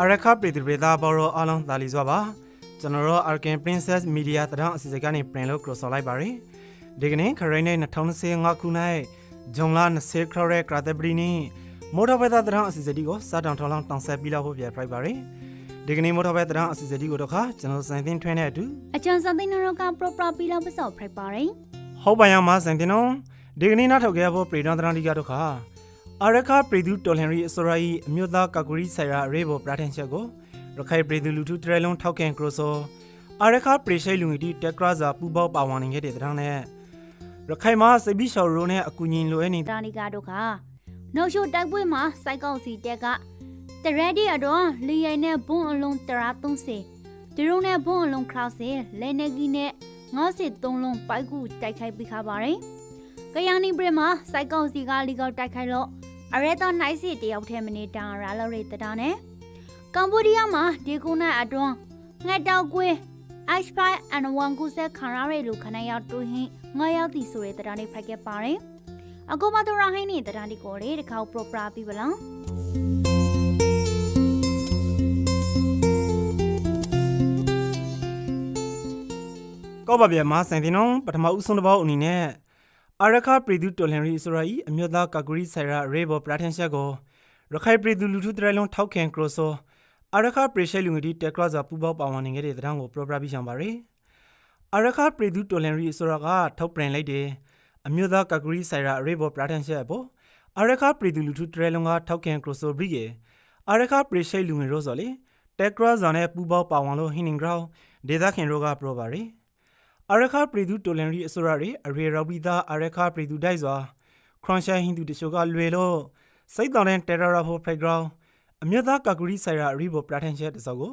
အရခပရိသရေတာဘောရောအားလုံးသာလီစွာပါကျွန်တော်တို့ Arkan Princess Media တရောင်းအစီအစဉ်ကနေပြင်လို့ cross လိုက်ပါရယ်ဒီကနေ့ခရိုင်နဲ့2025ခုနှစ်ဂျွန်လ20ခရက်ခရတဲ့ပရီနီမော်တော်ဘက်သားတရောင်းအစီအစဉ်ကိုစတောင်ထောင်းလောင်းတောင်ဆက်ပြီးလောက်ဖို့ပြဖိုက်ပါရယ်ဒီကနေ့မော်တော်ဘက်တရောင်းအစီအစဉ်ကိုတော့ခါကျွန်တော်စံသင်းထွန်းတဲ့အတူအကျန်စံသိန်းတော်ကပရပရပီလောက်ပစောက်ဖိုက်ပါရင်ဟုတ်ပါရမစံတင်နော် ဒီကနေ့နောက်ထုတ်ခဲ့ဖို့ပြည်တော်တရန်ဒီကတော့ခါအရခပြည်သူတော်လှန်ရေးအစိုးရ၏အမျိုးသားကာကွယ်ရေးဆိုင်ရာရေဘောပရာထန်ချက်ကိုရခိုင်ပြည်သူလူထုတရလုံးထောက်ခံကြဆိုအရခပြည်ရှိလူငီတီတက်ကရာဇာပူပေါပါဝင်နေတဲ့တဲ့တရန်နဲ့ရခိုင်မှာစိတ်ပြီးရှော်ရိုးနဲ့အကူညီလိုအပ်နေတရာနီကာတို့ကနှုတ်ရှိုတိုက်ပွဲမှာစိုက်ကောက်စီတက်ကတရက်ဒီအတော့လီရိုင်နဲ့ဘွန်းအလုံးတရာ30ဒီရုံနဲ့ဘွန်းအလုံးခရောက်စေလဲနေကြီးနဲ့93လုံးပိုက်ကူတိုက်ခိုက်ပြီးခါပါရင် ကယန်နီပရမှာစိုက်ကောက်စီကလီကောက်တိုက်ခိုက်လို့အရဲတော့နိုင်စီတယောက်ထဲမနေတာရာလောက်ရတဲ့တာနဲ့ကမ်ဘောဒီးယားမှာဒီကုနဲ့အတွန်းငှက်တောက်ကွေး H5 and 1ကုဆက်ခံရတဲ့လူခဏရောက်တူဟင်းငါရောက်တည်ဆိုတဲ့တရားလေးဖိုက်ခဲ့ပါတယ်။အကူမတော်ရဟင်းနေတဲ့တရားလေးကိုလေတစ်ခါပရိုပရာပြီးပလားကောပါပြမစံတင်နော်ပထမဦးဆုံးတစ်ပေါက်အနေနဲ့ အရခပြည်သူတော်လှန်ရေးအစိုးရ၏အမျိုးသားကာကွယ်ရေးဆိုင်ရာရေဘောပရာထန်ချက်ကိုရခိုင်ပြည်သူလူထုတရလုံးထောက်ခံကြဆိုအရခပြည်ရှိလူငီတီတက်ကရာဇာပူပေါပါဝင်နေတဲ့တဲ့တရန်ကိုပရိုပရာပြီးဆောင်ပါရယ်အရခပြည်သူတော်လှန်ရေးအစိုးရကထုတ်ပြန်လိုက်တယ်အမျိုးသားကာကွယ်ရေးဆိုင်ရာရေဘောပရာထန်ချက်ပေါ်အရခပြည်သူလူထုတရလုံးကထောက်ခံကြဆိုပြီးကေအရခပြည်ရှိလူငီရောစော်လေတက်ကရာဇာနဲ့ပူပေါပါဝင်လို့ဟင်းနင်းဂရောင်းဒေသခင်တို့ကပရိုပါရယ် အရခပြည်သူတိုလန်ရီအစိုးရတွေအရေရောဘီသားအရခပြည်သူတိုက်စွာခရွန်ရှာဟင်းသူတချို့ကလွယ်လို့စိတ်တော်တဲ့ Terror of Playground အမျိုးသားကာကူရီဆိုင်ရာရီဘောပရာထန်ချက်တစောက်ကို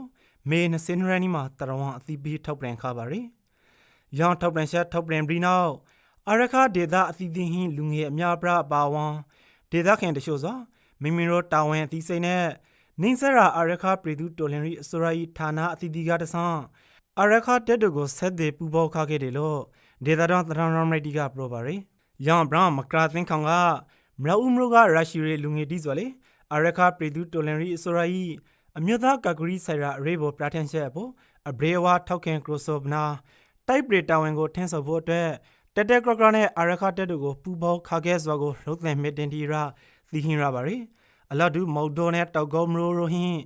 မေ20ရက်နေ့မှာတရဝံအသီးပြီးထောက်ပြန်ခါပါရီ။ရောင်ထောက်ပြန်ချက်ထောက်ပြန်ပြီးနောက်အရခဒေတာအသီးသီးဟင်းလူငယ်အများပြအပါဝံဒေတာခင်တချို့စွာမိမိတို့တာဝန်အသီးစိတ်နဲ့နင်းစရာအရခပြည်သူတိုလန်ရီအစိုးရ၏ဌာနအသီးသီးကတဆန်း အရခတက်တူကိုဆက်သေးပူပေါခခဲ့တယ်လို့ဒေတာတော်တရန်ရမ်ရိုက်တီကပြောပါရယ်။ယောင်ဘရမကရာသင်ခေါင်ကမရဦးမလို့ကရရှိရလူငယ်တီဆိုလေအရခပြည်သူတိုလန်ရီအစိုးရ၏အမျိုးသားကာကွယ်ရေးဆိုင်ရာအရေးပေါ်ပရာထန်ချက်အပေါ်အဘရေဝါထောက်ခံကရိုဆိုဗနာတိုက်ပရီတာဝန်ကိုထင်းဆော်ဖို့အတွက်တက်တက်ကရကရနဲ့အရခတက်တူကိုပူပေါခခဲ့စွာကိုရုတ်သင်မစ်တင်တီရာသီဟင်ရပါရယ်အလတ်ဒူမော်ဒိုနဲ့တောက်ကောမရိုရိုဟင်း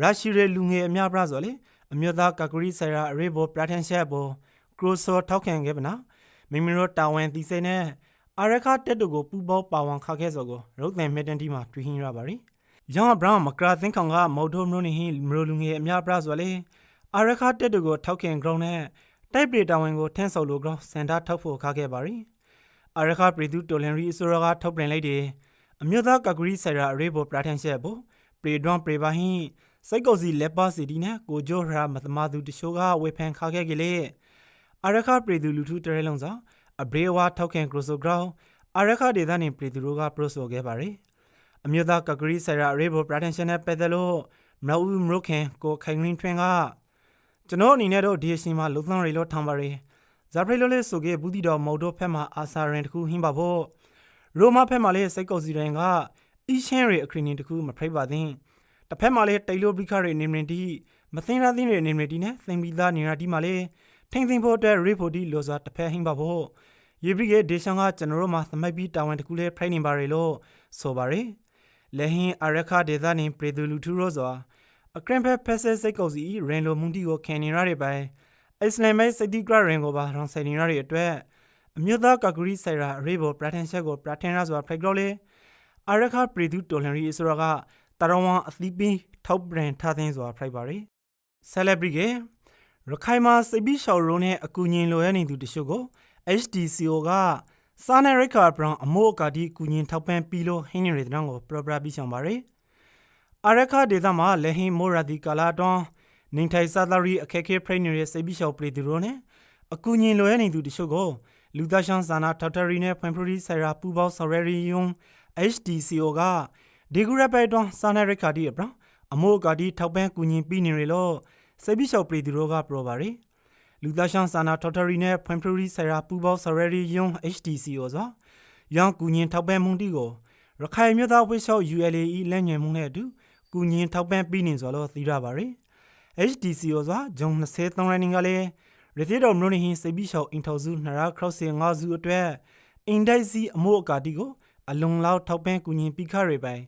ရရှိရလူငယ်အများပြဆိုလေ အမျိုးသားကာကွယ်ရေးဆိုင်ရာအရေးပေါ်ပရာထန်ရှက်ပေါ်ကရိုဆိုထောက်ခံခဲ့ပါနာမိမိတို့တာဝန်သိစိတ်နဲ့အရခတက်တူကိုပူပေါပါဝန်ခခဲ့စောကိုရုတ်သင်မစ်တန်တီမှာတွေ့ဟင်းရပါရီယောင်ဘရန်မကရာသင်ခေါင်ကမော်ဒိုမရိုနီဟင်းမရိုလူငယ်အများပြဆိုလေအရခတက်တူကိုထောက်ခံကြောင်းနဲ့တိုက်ပြေတာဝန်ကိုထန်းဆော်လိုကြောင်းစန်တာထောက်ဖို့ခခဲ့ပါရီအရခပြည်သူတိုလန်ရီအစိုးရကထုတ်ပြန်လိုက်တယ်အမျိုးသားကာကွယ်ရေးဆိုင်ရာအရေးပေါ်ပရာထန်ရှက်ပေါ်ပြေဒွန်ပြေပါဟင်း စိတ်ကောစီလက်ပါစီဒီနဲ့ကိုဂျိုရာမသမသူတချို့ကဝေဖန်ခါခဲ့ကြလေအရခပြည်သူလူထုတရဲလုံးစာအဘရေဝါထောက်ခံကရိုဆိုဂရောင်းအရခဒေသနေပြည်သူတို့ကပရိုဆိုခဲ့ပါရယ်အမျိုးသားကဂရီဆိုင်ရာရေဘောပရာတန်ရှင်နဲ့ပတ်သက်လို့မရဦးမရုခင်ကိုခိုင်ရင်းထွန်းကကျွန်တော်အနေနဲ့တော့ဒီအရှင်မှာလုံသံရီလို့ထောင်ပါရယ်ဇာပရီလိုလေးဆိုခဲ့ဘူးတီတော်မော်ဒိုဖက်မှာအာဆာရင်တခုဟင်းပါဖို့ရိုမာဖက်မှာလေးစိတ်ကောစီရင်ကအီရှန်ရီအခရီနင်တခုမဖိတ်ပါသင်း တစ်ဖက်မှာလည်းတိတ်လိုဘရိခတွေနေမင်တီမသိန်းရသင်းတွေနေမင်တီနဲ့သင်ပြီးသားနေရာတီမှာလည်းထိမ့်သိမ့်ဖို့အတွက်ရေဖို့တီလောစာတစ်ဖက်ဟင်းပါဖို့ရေဘရိကေဒေရှန်ကကျွန်တော်တို့မှာသမိုက်ပြီးတာဝန်တကူလေးဖိုင်နေပါရလို့ဆိုပါရယ်လက်ဟင်းအရခဒေသနေပြည်သူလူထုရောစွာအကရင်ဖက်ဖက်ဆက်စိတ်ကောစီရင်လိုမွန်တီကိုခံနေရတဲ့ပိုင်အစ္စလာမ်မဲစိတ်တီကရင်ကိုပါရောင်းဆိုင်နေရတဲ့အတွက်အမျိုးသားကာကူရီဆိုင်ရာရေဘောပရာထန်ချက်ကိုပရာထန်ရစွာဖိုက်ကြောလေအရခပြည်သူတော်လှန်ရေးအစိုးရက တရဝံအသီးပင်းထောက်ပရင်ထားသိန်းစွာဖိုက်ပါရီဆယ်လက်ဘရီကရခိုင်မှာစိတ်ပြီးရှော်ရုံးနဲ့အကူညင်လိုရနေသူတချို့ကို HDCO ကစာနယ်ရိတ်ကာဘရောင်အမိုးအကာဒီကူညင်ထောက်ပံ့ပြီးလို့ဟင်းနေရတဲ့တော့ကိုပရပရပြီးဆောင်ပါရီအရခဒေသမှာလက်ဟင်းမိုရာဒီကာလာတွန်နင်းထိုင်စာသရီအခက်ခဲဖရိနေတဲ့စိတ်ပြီးရှော်ပရီသူတို့နဲ့အကူညင်လိုရနေသူတချို့ကိုလူသားရှောင်းစာနာထောက်ထရီနဲ့ဖွံ့ဖြိုးရေးဆိုင်ရာပူပေါင်းဆော်ရရီယွန် HDCO က ဒီဂူရပဲတွန်စာနယ်ရခါဒီအပရအမိုးကဒီထောက်ပံ့ကူညီပြီးနေရလို့စေဘီရှော့ပရီသူတို့ကပြောပါရီလူသားရှောင်းစာနာထော်ထရီနဲ့ဖွံ့ဖြိုးရေးဆိုင်ရာပူပေါင်းဆော်ရရီယွန် HDCO ဆိုရောင်ကူညင်ထောက်ပံ့မှုတီကိုရခိုင်မြို့သားဝိရှောက် ULAE လက်ညွှန်မှုနဲ့အတူကူညင်ထောက်ပံ့ပြီးနေဆိုလို့သိရပါရယ် HDCO ဆိုဂျုံ23ရက်နေ့ကလည်းရသေးတော်မြို့နေဟင်းစိတ်ပြီးရှောက်အင်ထောက်စုနရာခရော့စင်ငါစုအတွက်အင်ဒိုက်စီအမို့အကာတီကို အလုံလောက်ထောက်ပံ့ကူညင်ပြီးခရပိုင်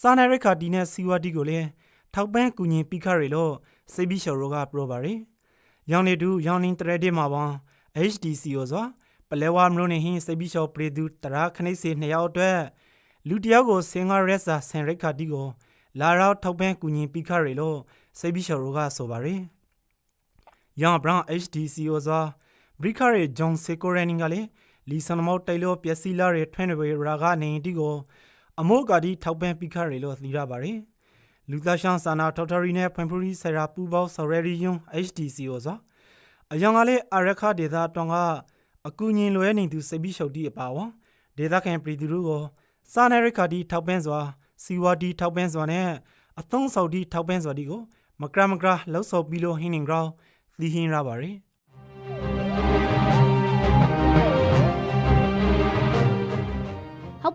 စာနယ်ရခတီနဲ့စီဝါတီကိုလည်းထောက်ပံ့ကူညင်ပြီးခရလို့စိတ်ပြီးရှောက်ရောကပြောပါရယ်ရောင်နေတူရောင်နင်းတရက်တဲ့မှာပါ HDCO ဆိုပလဲဝါမြို့နေဟင်းစိတ်ပြီးရှောက်ပရိသူတရာခနိစေနှစ်ယောက်အတွက်လူတယောက်ကိုစင်္ဂရက်စာဆန်ရိခတီကိုလာရောက်ထောက်ပံ့ကူညင်ပြီးခရလို့စိတ်ပြီးရှောက်ရောကဆိုပါရယ်ယောင်ဘရောင် HDCO ဇာဘရိခရဲဂျွန်စေကိုရန်နင်းကလည်း လီဆန်မောက်တိုင်လိုပျက်စီးလာတဲ့ထွန်းတွေရာကနေတီကိုအမိုးကာဒီထောက်ပံ့ပိခရဲလို့သိရပါတယ်လူသားရှောင်းစာနာထောက်ထရီနဲ့ဖွန်ဖရီဆရာပူပေါဆော်ရရီယွန် HDCO ဇာအယောင်ကလည်းအရခဒေတာတောင်ကအကူညင်လွဲနေသူစိတ်ပြီးရှုပ်တီအပါဝဒေတာကန်ပရီသူတို့ကိုစာနယ်ရခဒီထောက်ပံ့စွာစီဝါဒီထောက်ပံ့စွာနဲ့အသုံးဆော်ဒီထောက်ပံ့စွာဒီကိုမကရမကရလောက်ဆော်ပြီးလို့ဟင်းနေကြောင်းသိဟင်းရပါရယ်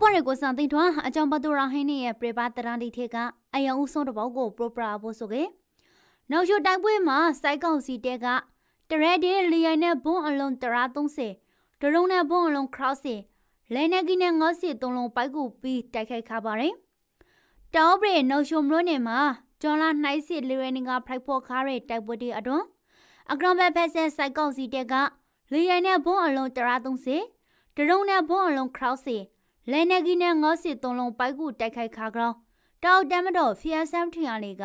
ပါရကိုစံသိထွန်းအကြောင်းပတ်သူရဟင်းနေရဲ့ပြပတရန်ဒီထေကအယံဦးဆုံးတစ်ပေါက်ကိုပရိုပရာဖို့ဆိုကေနောက်ရှုတိုက်ပွဲမှာစိုက်ကောက်စီတဲကတရက်ဒီလီယိုင်နဲ့ဘွန်းအလုံးတရာ30ဒရုံနဲ့ဘွန်းအလုံးခရော့စီလဲနေကင်းနဲ့ငေါ့စီသုံးလုံးပိုက်ကူပြီးတိုက်ခိုက်ခါပါရင်တောဘရေနောက်ရှုမလို့နေမှာဂျွန်လာနှိုက်စီလီရနီကဖိုက်ဖို့ခါရဲတိုက်ပွဲတီအတွန်းအကရံဘက်ဖက်ဆဲစိုက်ကောက်စီတဲကလီယိုင်နဲ့ဘွန်းအလုံးတရာ30ဒရုံနဲ့ဘွန်းအလုံးခရော့စီ လဲနေကင်းနဲ့ငေါ့စီသုံးလုံးပိုက်ကူတိုက်ခိုက်ခါကြောင်းတောက်တမ်းမတော်ဖီယာဆမ်ထီယာလေးက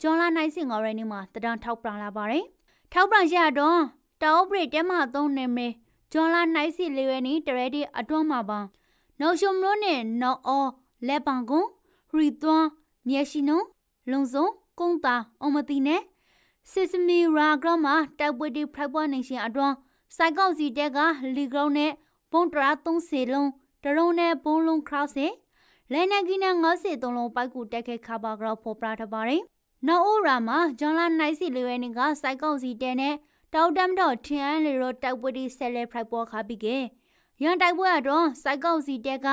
ဂျွန်လာနိုင်စင်ငေါ်ရဲနေမှာတဒန်ထောက်ပန်လာပါတယ်ထောက်ပန်ရတော့တောက်ပရိတဲမှာသုံးနေမေဂျွန်လာနိုင်စီလေးဝဲနေတရဲဒီအတွန်းမှာပါနောက်ရှုံမလို့နဲ့နော်အောလက်ပန်ကွန်ရီသွန်းမြက်ရှိနုံလုံစုံကုန်းတာအမတီနဲ့စစ်စမီရာဂရမတိုက်ပွဲဒီဖိုက်ပွားနေရှင်အတွန်းစိုက်ကောက်စီတက်ကလီဂရောင်းနဲ့ပုံတရာ30လုံး တရုံနဲ့ဘုံလုံးခရော့စေလဲနေကင်းနဲ့ငါးစီသုံးလုံးပိုက်ကူတက်ခဲ့ခါပါကြောဖော်ပြထားပါတယ်။နော်အိုရာမှာဂျွန်လာနိုင်စီလေးဝဲနေကစိုက်ကောက်စီတဲနဲ့တောက်တမ်တော့ထင်အန်လီရောတိုက်ပွဲဒီဆက်လက်ဖိုက်ပေါ်ခါပြီးကရန်တိုက်ပွဲတော့စိုက်ကောက်စီတဲက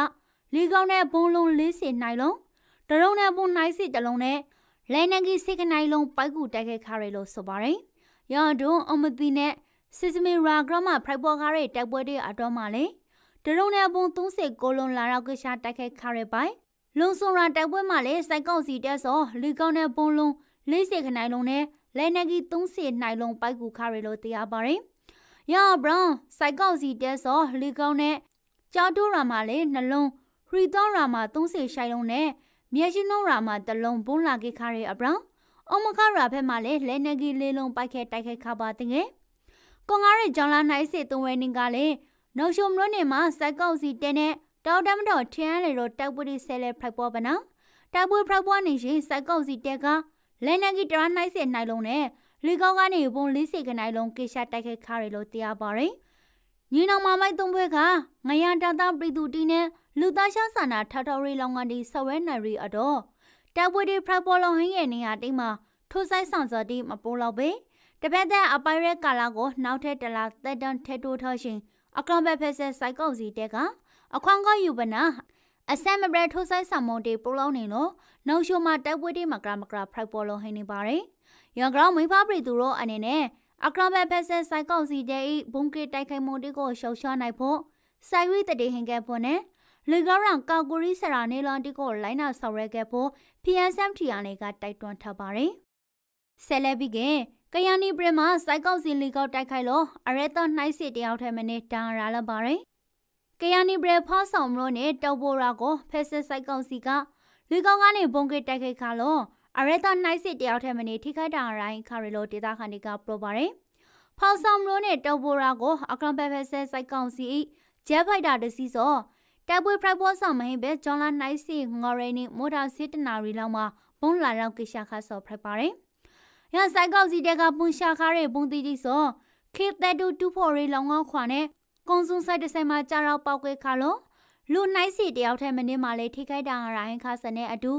လီကောင်နဲ့ဘုံလုံးလေးစီနိုင်လုံးတရုံနဲ့ဘုံနိုင်စီတလုံးနဲ့လဲနေကီစိကနိုင်လုံးပိုက်ကူတက်ခဲ့ခါရလို့ဆိုပါတယ်။ရန်တို့အမတီနဲ့စစ်စမီရာဂရမဖိုက်ပေါ်ခါရတိုက်ပွဲဒီအတော့မှလေ တရုံနဲ့ဘုံ30ကိုလုံးလာတော့ကရှာတိုက်ခိုက်ခရပိုင်လုံစုံရာတိုက်ပွဲမှာလည်းစိုက်ကောက်စီတက်စောလီကောင်းနဲ့ဘုံလုံး40ခနိုင်လုံးနဲ့လဲနဂီ30နိုင်လုံးပိုက်ကူခရလို့တရားပါတယ်။ရဘရောင်စိုက်ကောက်စီတက်စောလီကောင်းနဲ့ကြောက်တိုးရာမှာလည်းနှလုံးရီတောရာမှာ30ရှိုင်လုံးနဲ့မြက်ရှိနှုံးရာမှာတလုံးဘုံလာကိခရအဘရောင်အမခရာဖက်မှာလည်းလဲနဂီလေးလုံးပိုက်ခဲတိုက်ခိုက်ခပါတဲ့ငယ်။ကွန်ကားရဲ့ကြောင်လာနိုင်စေသုံးဝဲနေကလည်း နောက်ရှုံမလို့နေမှာစိုက်ကောက်စီတဲနဲ့တောက်တမတော်ထင်းလေတော့တိုက်ပွဲဒီဆဲလဲဖိုက်ပေါ်ပနာတိုက်ပွဲဖိုက်ပေါ်နေရှင်စိုက်ကောက်စီတဲကလဲနဂီတရာနိုင်စေနိုင်လုံးနဲ့လီကောက်ကနေဘုံလေးစေကနိုင်လုံးကေရှာတိုက်ခိုက်ခါရလို့တရားပါတယ်ညီနောင်မမိုက်သုံးဘွဲကငရတာတာပြည်သူတီနဲ့လူသားရှာဆန္ဒထထော်ရီလောင်ကန်ဒီဆဝဲနိုင်ရီအတော့တိုက်ပွဲဒီဖိုက်ပေါ်လောင်ဟင်းရဲ့နေရာတိတ်မှာထိုးဆိုင်ဆောင်စော်တီမပိုးလောက်ပဲတပတ်တဲ့အပိုင်ရဲကာလာကိုနောက်ထပ်တလားတက်တန်ထဲတိုးထောရှင် အကောင်ဘက်ဖက်ဆက်စိုက်ကောက်စီတက်ကအခွန်ကယူပနာအဆမ်မဘရထိုးဆိုင်ဆာမွန်တေပလောင်းနေလို့နောက်ရှုံမှာတိုက်ပွဲတေးမကရမကရဖရိုက်ပေါ်လုံးဟင်းနေပါတယ်။ရန်ကောင်မိဖပရိသူတို့အနေနဲ့အကောင်ဘက်ဖက်ဆက်စိုက်ကောက်စီတဲ့ဘုံကေတိုက်ခိုက်မှုတေကိုရှောက်ရှားနိုင်ဖို့စိုက်ဝိတတေဟင်ကဖို့နဲ့လေကောရန်ကာကူရီဆရာနေလန်တီကိုလိုင်းနာဆော်ရဲခဲ့ဖို့ PSMT အနေကတိုက်တွန်းထားပါတယ်။ဆယ်လက်ပြီးက ကယန်နီပရမစိုက်ကောက်စီလီကောက်တိုက်ခိုက်လို့အရဲတော့နှိုက်စစ်တယောက်ထဲမနေတန်ရလာပါတယ်။ကယန်နီပရဖောက်ဆောင်မလို့နဲ့တောက်ပိုရာကိုဖက်စစ်စိုက်ကောက်စီကလီကောက်ကနေဘုံကေတိုက်ခိုက်ခါလို့အရဲတော့နှိုက်စစ်တယောက်ထဲမနေထိခိုက်တန်ရိုင်းခါရီလိုဒေတာခန်ဒီကပရိုပါတယ်။ဖောက်ဆောင်မလို့နဲ့တောက်ပိုရာကိုအကရန်ဖက်ဖက်စစ်စိုက်ကောက်စီဂျက်ဖိုက်တာတစီစောတိုက်ပွဲဖရိုက်ပေါ်ဆောင်မဟင်ပဲဂျွန်လာနိုင်စီငေါ်ရဲနီမိုတာစစ်တနာရီလောက်မှာဘုံလာရောက်ကိရှာခါဆော်ဖရိုက်ပါတယ်။ ရဆိုင်ကောက်စီတဲ့ကပွန်ရှာခါရဲဘုံတီတီစောခေသက်တူတူဖို့ရီလောင်ငေါခွာနဲ့ကွန်စုံဆိုင်တဆိုင်မှာကြာတော့ပောက်ကွဲခါလို့လူနိုင်စီတယောက်ထဲမင်းမှလေထိခိုက်တာရိုင်းခါစနဲ့အတူ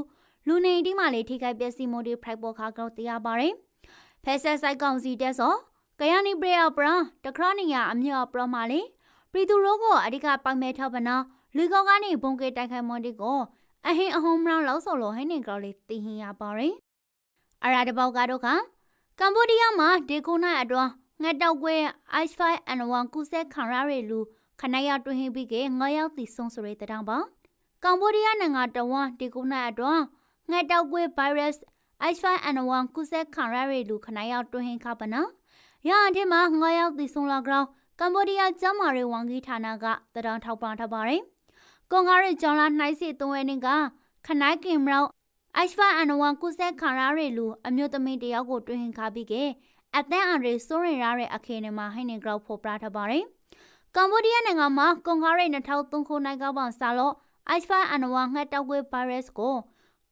လူနေတီမှလေထိခိုက်ပျက်စီးမှုတွေဖရိုက်ပေါ်ခါကောက်တရားပါတယ်။ဖက်ဆက်ဆိုင်ကောင်စီတဲ့စောကယနီပရေအပရာတခရနီယာအမြော့ပရမလေးပြည်သူရောကိုအဓိကပိုင်မဲ့ထောက်ပနာလူကောက်ကနေဘုံကေတိုက်ခိုက်မွန်ဒီကိုအဟင်းအဟုံမရောလောက်ဆော်လို့ဟင်းနေကြော်လေးတည်ဟင်ရပါရင် အရာတပေါက်ကတော့ကကမ်ဘောဒီးယားမှာဒေကိုနိုင်အတွန်းငှက်တောက်ကွဲ H5N1 ကုဆက်ခံရတဲ့လူခဏရတွင်ဟင်းပြီးကငါရောက်တည်ဆုံးဆိုရတဲ့တောင်ပါကမ်ဘောဒီးယားနိုင်ငံတဝန်ဒေကိုနိုင်အတွန်းငှက်တောက်ကွဲ virus H5N1 ကုဆက်ခံရတဲ့လူခဏရောက်တွင်ဟင်းခပါနော်ရအထက်မှာငါရောက်တည်ဆုံးလာကြောင်းကမ်ဘောဒီးယားကျမ်းမာရေးဝန်ကြီးဌာနကတရန်ထောက်ပံ့ထားပါတယ်ကွန်ကားရဲ့ကျောင်းလာနှိုက်စစ်သုံးရင်းကခနိုက်ကင်မရော H5N1 ကုဆက်ခံရတဲ့လူအမျိုးသမီးတယောက်ကိုတွင်ဟင်ခါပြီးကအသန်းအရေစိုးရင်ရတဲ့အခင်းတွေမှာဟိုင်းနေကြောက်ဖို့ပြထားပါတယ်။ကမ္ဘောဒီးယားနိုင်ငံမှာကွန်ကားရဲ့2003ခုနှစ်ကပေါင်စာလို့ H5N1 ငှက်တောက်ကွေး virus ကို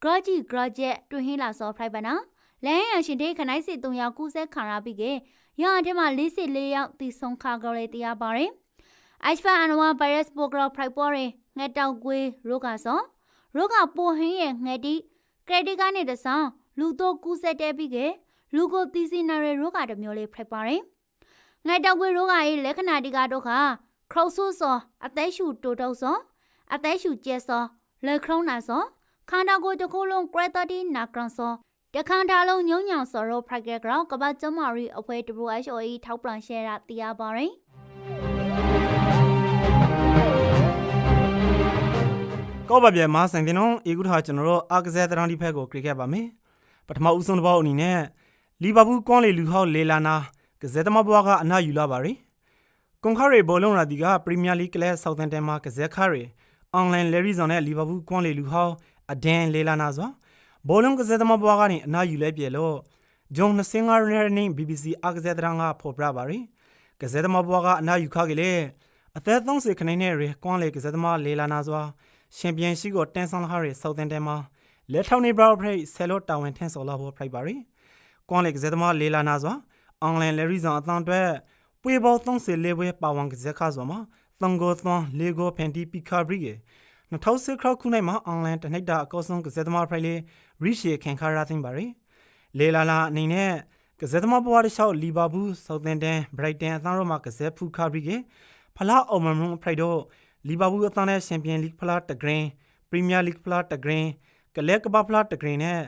Graji Grajet တွင်ဟင်လာစောဖိုက်ပါနာ။လဲရရှင်တဲ့ခနိုင်စစ်3ယောက်ကုဆက်ခံရပြီးကရအထက်မှာ44ယောက်တည်ဆုံးခါကြော်လေးတရားပါတယ်။ H5N1 virus ပိုဂရောဖိုက်ပေါ်ရင်ငှက်တောက်ကွေးရောဂါစောရောဂါပိုဟင်းရဲ့ငှက်တိ ကရဒီကနေတဆောင်လူတော့ကူးဆက်တဲ့ပြီးကလူကိုတီစီနာရရောဂါတစ်မျိုးလေးဖြစ်ပါတယ်။ငှက်တောက်ကွေးရောဂါရဲ့လက္ခဏာတွေကတော့ခခရုတ်ဆူစောအသက်ရှူတိုးတုပ်စောအသက်ရှူကျဲစောလက်ခရုံးနာစောခန္ဓာကိုယ်တစ်ခုလုံးကရတတီနာကရန်စောတခန်းထားလုံးညုံညောင်စောရောဖရိုက်ကဂရောက်ကပတ်ကျမရီအဖွဲ WHO ထောက်ပံ့ရှယ်ရတရားပါတယ်။ ကောပါပြဲမဆိုင်တင်တော့အေကုထာကျွန်တော်တို့အာကစားတရန်ဒီဖက်ကိုခရစ်ခဲ့ပါမယ်ပထမဦးဆုံးတစ်ပေါက်အနေနဲ့လီဗာပူးကွန်လီလူဟောက်လေလာနာကစားသမားဘွားကအနာယူလာပါရီကွန်ခါရီဘောလုံးရာဒီကပရီးမီးယားလိကလပ်ဆောက်တန်တန်မှာကစားခါရီအွန်လိုင်းလေရီဇွန်နဲ့လီဗာပူးကွန်လီလူဟောက်အဒန်လေလာနာဆိုဘောလုံးကစားသမားဘွားကနေအနာယူလဲပြေလို့ဂျုံ25ရက်နေ့ BBC အာကစားတရန်ကဖော်ပြပါရီကစားသမားဘွားကအနာယူခခဲ့လေအသက်30ခနိုင်နဲ့ရီကွန်လီကစားသမားလေလာနာဆို ရှင်ပြန်ရှိကိုတန်ဆောင်လာဟာရီဆောက်တန်တန်မှာလက်ထောက်နေဘရောက်ဖရိတ်ဆယ်လို့တာဝန်ထမ်းဆော်လာဖို့ဖရိတ်ပါရီကွန်လေကစားသမားလေလာနာဆိုအွန်လိုင်းလေရီဇွန်အတန်အတွက်ပွေပေါ30လေးပွဲပါဝန်ကစားခါဆိုမှာသံကိုသွန်လေကိုဖန်တီပီကာဘရီ2010ခရောက်ခုနိုင်မှာအွန်လိုင်းတနိတ်တာအကောဆုံးကစားသမားဖရိတ်လေးရီရှေခင်ခါရာသိမ့်ပါရီလေလာလာအနေနဲ့ကစားသမားဘဝတစ်လျှောက်လီဗာပူးဆောက်တန်တန်ဘရိုက်တန်အသံရောမှာကစားဖူခါဘရီကဖလားအောင်မမှုဖရိတ်တော့ လီဗာပူးအသံနဲ့ချန်ပီယံလိဖလားတဂရင်းပရီးမီးယားလိဖလားတဂရင်းကလက်ကပဖလားတဂရင်းနဲ့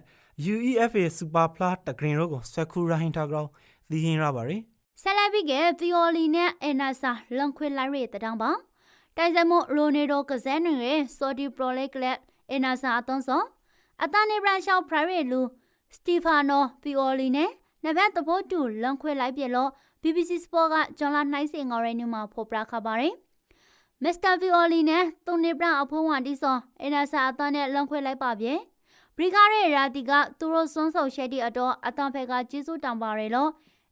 UEFA စူပါဖလားတဂရင်းတို့ကိုဆွဲခူရိုဟင်တာဂရောင်းသီးဟင်းရပါရီဆက်လက်ပြီးကဗီယိုလီနဲ့အန်နာဆာလွန်ခွေလိုက်ရတဲ့တောင်ပါတိုင်စမိုရိုနေဒိုကဇန်တွေဆော်ဒီပရိုလိုက်ကလပ်အန်နာဆာအသွန်းစောအတန်နေဘရန်ရှောက်ပရိုင်ဝေလူစတီဖာနိုဗီယိုလီနဲ့နဘတ်တဖို့တူလွန်ခွေလိုက်ပြလို့ BBC Sport ကဂျွန်လာနှိုင်းစင်ငေါ်ရဲနူမှာဖော်ပြခပါရင် မစ္စတာဗီယိုလီနဲ့သူနေဘရန်အဖိုးဝန်တီစောအန်နာဆာအတန်နဲ့လွန်ခွေလိုက်ပါပြေဘရီကားရဲ့ရာတီကသူတို့စွန်းဆုပ်ရှက်တီအတော့အတန်ဖက်ကကျေးဇူးတောင်ပါရလို့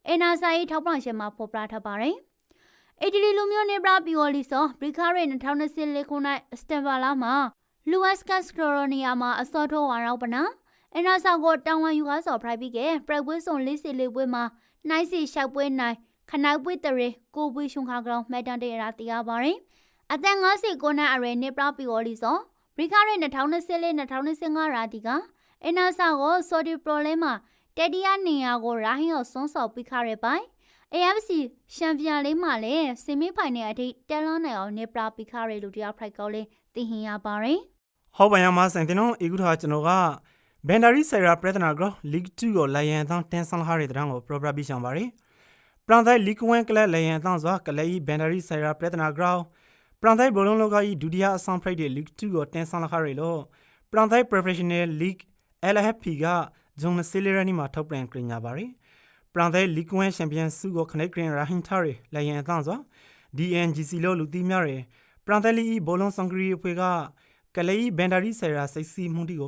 အင်နာဆိုင်ထောက်ပံ့ရှင်မှာဖော်ပြထားပါတယ်။အီတလီလူမျိုးနေဘရာပီယိုလီဆိုဘရီကာရဲ2024ခုနှစ်စတက်ဘာလာမှာလူဝက်စ်ကတ်စကရိုနီယာမှာအစောထိုးဝါရောက်ပနာအင်နာဆောင်ကိုတောင်ဝန်ယူကားစော်ဖရိုက်ပြီးကပရက်ပွဲစုံလေးစီလေးပွဲမှာနိုင်စီရှောက်ပွဲနိုင်ခနိုင်ပွဲတရေကိုပွေရှုံခါကောင်မဲတန်တေရာတရားပါတယ်။ အသက်59နှစ်အရွယ်နေဘရာပီယိုလီဆိုဘရီကာရဲ2024-2025ရာတီကအင်နာဆောင်ကိုဆော်ဒီပရိုလဲမှာတက်တီယာနေယာကိုရာဟင်းကိုစွန်းစော်ပြီးခရဲပိုင် AFC ရှမ်ပီယံလေးမှာလည်းဆီမီဖိုင်နယ်အထိတက်လွန်နိုင်အောင်နေပရာပြီးခရဲလူတယောက်ဖိုက်ကောင်းလေးတင်ဟင်ရပါတယ်ဟောပန်ရမဆိုင်တင်တော့အေကုထာကျွန်တော်ကဘန်ဒါရီဆိုင်ရာပရဒနာဂရောလီဂ်2ကိုလိုင်ယန်အသန်းတင်ဆန်လာဟာရီတရန်ကိုပရိုပရာပြီးရှောင်ပါရီပရန်တိုင်းလီဂ်1ကလပ်လိုင်ယန်အသန်းစွာကလေးဘန်ဒါရီဆိုင်ရာပရဒနာဂရောပ ရန်တိုင်းဘလုံးလောကကြီးဒုတိယအဆောင်ဖရိတ်တဲ့လီဂ်2ကိုတင်ဆန်လာဟာရီလို့ပရန်တိုင်း professional league LFP ကဂျုံနစီလီရနီမှာထုတ်ပြန်ကြညာပါရီပရန်တိုင်းလီဂ်1ချန်ပီယံဆုကိုခနိုက်ကရင်ရာဟင်တာရီလိုင်ယန်အသန်းစွာ DNGC လို့လူသိများရယ်ပရန်တိုင်းလီဘောလုံးစံဂရီအဖွဲ့ကကလေးဘန်ဒါရီဆိုင်ရာစိတ်စီမှုတီကို